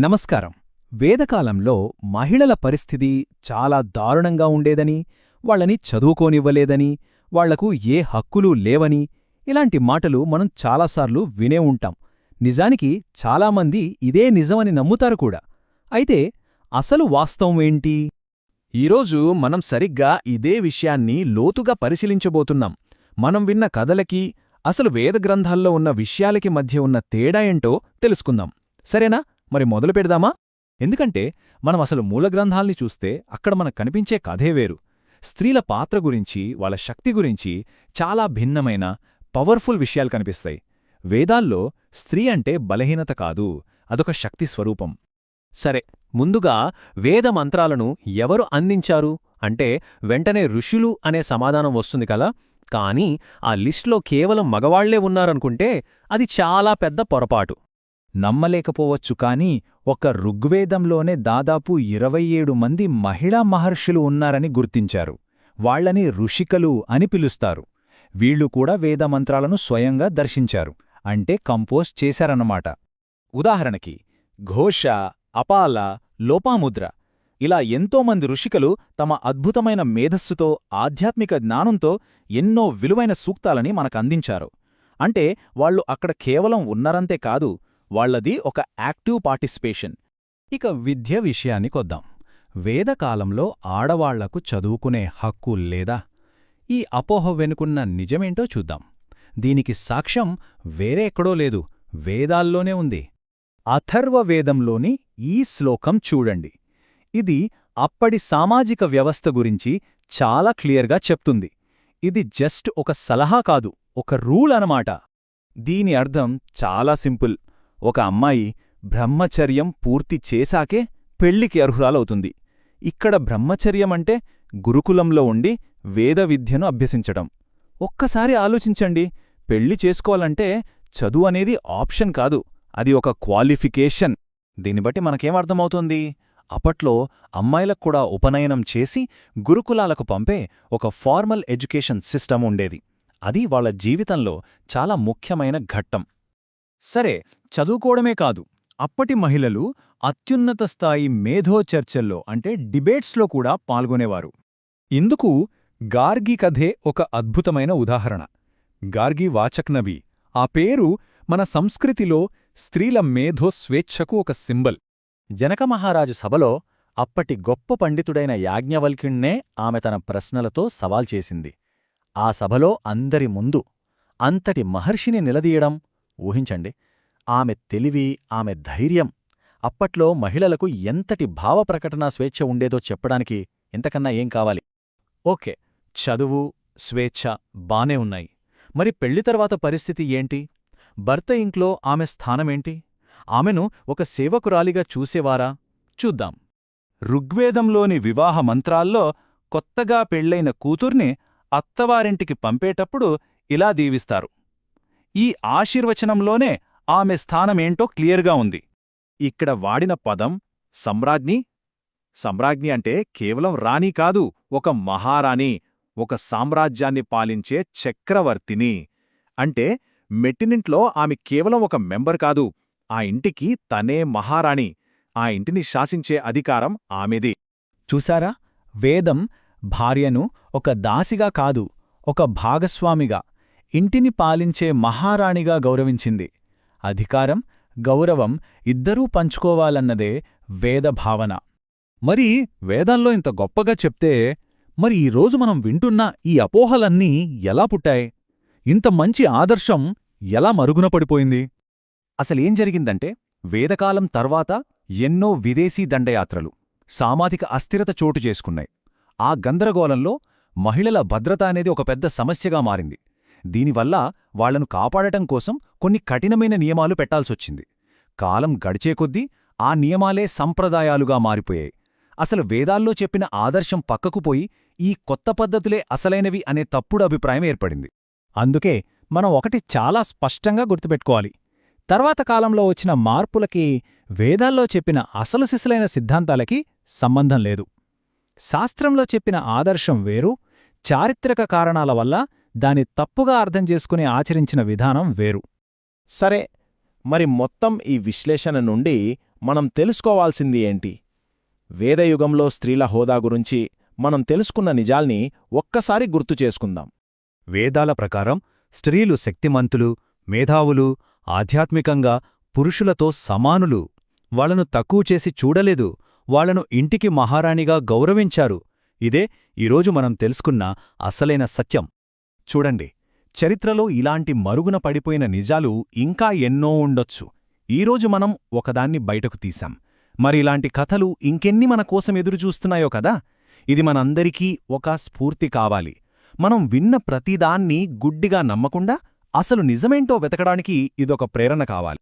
నమస్కారం. వేదకాలంలో మహిళల పరిస్థితి చాలా దారుణంగా ఉండేదని వాళ్ళని చదువుకోనివ్వలేదని వాళ్ళకు ఏ హక్కులు లేవని ఇలాంటి మాటలు మనం చాలాసార్లు వినే ఉంటాం. నిజానికి చాలామంది ఇదే నిజమని నమ్ముతారు కూడా. అయితే అసలు వాస్తవం ఏంటి? ఈరోజు మనం సరిగ్గా ఇదే విషయాన్ని లోతుగా పరిశీలించబోతున్నాం. మనం విన్న కథలకి అసలు వేదగ్రంథాల్లో ఉన్న విషయాలకి మధ్య ఉన్న తేడా ఏంటో తెలుసుకుందాం. సరేనా? మరి మొదలు పెడదామా? ఎందుకంటే మనం అసలు మూలగ్రంథాల్ని చూస్తే అక్కడ మనకు కనిపించే కథే వేరు. స్త్రీల పాత్ర గురించి వాళ్ళ శక్తి గురించి చాలా భిన్నమైన పవర్ఫుల్ విషయాలు కనిపిస్తాయి. వేదాల్లో స్త్రీ అంటే బలహీనత కాదు అదొక శక్తి స్వరూపం. సరే ముందుగా వేద మంత్రాలను ఎవరు అందించారు? అంటే వెంటనే ఋషులు అనే సమాధానం వస్తుంది కదా. కానీ ఆ లిస్ట్లో కేవలం మగవాళ్ళే ఉన్నారనుకుంటే అది చాలా పెద్ద పొరపాటు. నమ్మలేకపోవచ్చు కాని ఒక ఋగ్వేదంలోనే దాదాపు ఇరవై ఏడు మంది మహిళా మహర్షులు ఉన్నారని గుర్తించారు. వాళ్ళని ఋషికలు అని పిలుస్తారు. వీళ్ళు కూడా వేదమంత్రాలను స్వయంగా దర్శించారు. అంటే కంపోజ్ చేశారన్నమాట. ఉదాహరణకి ఘోష అపాల లోపాముద్ర ఇలా ఎంతోమంది ఋషికలు తమ అద్భుతమైన మేధస్సుతో ఆధ్యాత్మిక జ్ఞానంతో ఎన్నో విలువైన సూక్తాలని మనకందించారు అంటే వాళ్ళు అక్కడ కేవలం ఉన్నరంతే కాదు వాళ్ళది ఒక యాక్టివ్ పార్టిసిపేషన్. ఇక విద్య విషయానికొద్దాం వేదకాలంలో ఆడవాళ్ళకు చదువుకునే హక్కు లేదా? ఈ అపోహ వెనుకున్న నిజమేంటో చూద్దాం. దీనికి సాక్ష్యం వేరే ఎక్కడో లేదు వేదాల్లోనే ఉంది. అథర్వవేదంలోని ఈ శ్లోకం చూడండి. ఇది అప్పటి సామాజిక వ్యవస్థ గురించి చాలా క్లియర్గా చెప్తుంది. ఇది జస్ట్ ఒక సలహా కాదు ఒక రూల్ అనమాట దీని అర్థం చాలా సింపుల్. ఒక అమ్మాయి బ్రహ్మచర్యం పూర్తి చేశాకే పెళ్ళికి అర్హురాలవుతుంది. ఇక్కడ బ్రహ్మచర్యమంటే గురుకులంలో ఉండి వేద విద్యను అభ్యసించటం. ఒక్కసారి ఆలోచించండి పెళ్ళి చేసుకోవాలంటే చదువు అనేది ఆప్షన్ కాదు అది ఒక క్వాలిఫికేషన్. దీన్ని బట్టి మనకేమర్థమవుతుంది అప్పట్లో అమ్మాయిలకు కూడా ఉపనయనం చేసి గురుకులాలకు పంపే ఒక ఫార్మల్ ఎడ్యుకేషన్ సిస్టమ్ ఉండేది. అది వాళ్ళ జీవితంలో చాలా ముఖ్యమైన ఘట్టం. సరే చదువుకోవడమే కాదు. అప్పటి మహిళలు అత్యున్నత స్థాయి మేధో చర్చల్లో అంటే డిబేట్స్లో కూడా పాల్గొనేవారు. ఇందుకు గార్గి కథే ఒక అద్భుతమైన ఉదాహరణ. గార్గి వాచక్నబీ ఆ పేరు మన సంస్కృతిలో స్త్రీల మేధో స్వేచ్ఛకు ఒక సింబల్. జనకమహారాజు సభలో అప్పటి గొప్ప పండితుడైన యాజ్ఞవల్కిణ్ణే ఆమె తన ప్రశ్నలతో సవాల్ చేసింది. ఆ సభలో అందరి ముందు అంతటి మహర్షిని నిలదీయడం ఊహించండి. ఆమె తెలివి ఆమె ధైర్యం అప్పట్లో మహిళలకు ఎంతటి భావప్రకటనా స్వేచ్ఛ ఉండేదో చెప్పడానికి ఇంతకన్నా ఏం కావాలి? ఓకే చదువు స్వేచ్ఛ బానే ఉన్నాయి. మరి పెళ్ళి తర్వాత పరిస్థితి ఏంటి? భర్త ఇంట్లో ఆమె స్థానమేంటి ఆమెను ఒక సేవకురాలిగా చూసేవారా? చూద్దాం. ఋగ్వేదంలోని వివాహ మంత్రాల్లో కొత్తగా పెళ్ళైన కూతుర్ని అత్తవారింటికి పంపేటప్పుడు ఇలా దీవిస్తారు. ఈ ఆశీర్వచనంలోనే ఆమె స్థానమేంటో క్లియర్గా ఉంది. ఇక్కడ వాడిన పదం సమ్రాజ్ఞి సమ్రాజ్ఞి అంటే కేవలం రాణి కాదు ఒక మహారాణి ఒక సామ్రాజ్యాన్ని పాలించే చక్రవర్తిని. అంటే మెట్టినింట్లో ఆమె కేవలం ఒక మెంబర్ కాదు ఆ ఇంటికి తనే మహారాణి ఆ ఇంటిని శాసించే అధికారం ఆమెది. చూసారా వేదం భార్యను ఒక దాసిగా కాదు ఒక భాగస్వామిగా ఇంటిని పాలించే మహారాణిగా గౌరవించింది. అధికారం గౌరవం ఇద్దరూ పంచుకోవాలన్నదే వేదభావన మరి వేదాల్లో ఇంత గొప్పగా చెప్తే మరి ఈరోజు మనం వింటున్న ఈ అపోహలన్నీ ఎలా పుట్టాయి? ఇంత మంచి ఆదర్శం ఎలా మరుగున పడిపోయింది? అసలేం జరిగిందంటే వేదకాలం తర్వాత ఎన్నో విదేశీ దండయాత్రలు సామాజిక అస్థిరత చోటు చేసుకున్నాయి. ఆ గందరగోళంలో మహిళల భద్రత అనేది ఒక పెద్ద సమస్యగా మారింది. దీనివల్ల వాళ్ళను కాపాడటం కోసం కొన్ని కఠినమైన నియమాలు పెట్టాల్సొచ్చింది. కాలం గడిచే కొద్దీ ఆ నియమాలే సంప్రదాయాలుగా మారిపోయాయి. అసలు వేదాల్లో చెప్పిన ఆదర్శం పక్కకుపోయి ఈ కొత్త పద్ధతులే అసలైనవి అనే తప్పుడు అభిప్రాయం ఏర్పడింది. అందుకే మనం ఒకటి చాలా స్పష్టంగా గుర్తుపెట్టుకోవాలి. తర్వాత కాలంలో వచ్చిన మార్పులకి వేదాల్లో చెప్పిన అసలు సిసలైన సిద్ధాంతాలకి సంబంధం లేదు. శాస్త్రంలో చెప్పిన ఆదర్శం వేరు చారిత్రక కారణాల వల్ల దాని తప్పుగా అర్థం చేసుకుని ఆచరించిన విధానం వేరు. సరే మరి మొత్తం ఈ విశ్లేషణ నుండి మనం తెలుసుకోవాల్సింది ఏంటి? వేదయుగంలో స్త్రీల హోదా గురించి మనం తెలుసుకున్న నిజాల్ని ఒక్కసారి గుర్తు చేసుకుందాం. వేదాల ప్రకారం స్త్రీలు శక్తిమంతులు మేధావులు ఆధ్యాత్మికంగా పురుషులతో సమానులు. వాళ్ళను తక్కువ చేసి చూడలేదు వాళ్ళను ఇంటికి మహారాణిగా గౌరవించారు. ఇదే ఈరోజు మనం తెలుసుకున్న అసలైన సత్యం. చూడండి చరిత్రలో ఇలాంటి మరుగున పడిపోయిన నిజాలు ఇంకా ఎన్నో ఉండొచ్చు. ఈరోజు మనం ఒకదాన్ని బయటకు తీశాం. మరి ఇలాంటి కథలు ఇంకెన్ని మన కోసం ఎదురుచూస్తున్నాయో కదా? ఇది మనందరికీ ఒక స్ఫూర్తి కావాలి. మనం విన్న ప్రతిదాన్ని గుడ్డిగా నమ్మకుండా అసలు నిజమేంటో వెతకడానికి ఇదొక ప్రేరణ కావాలి.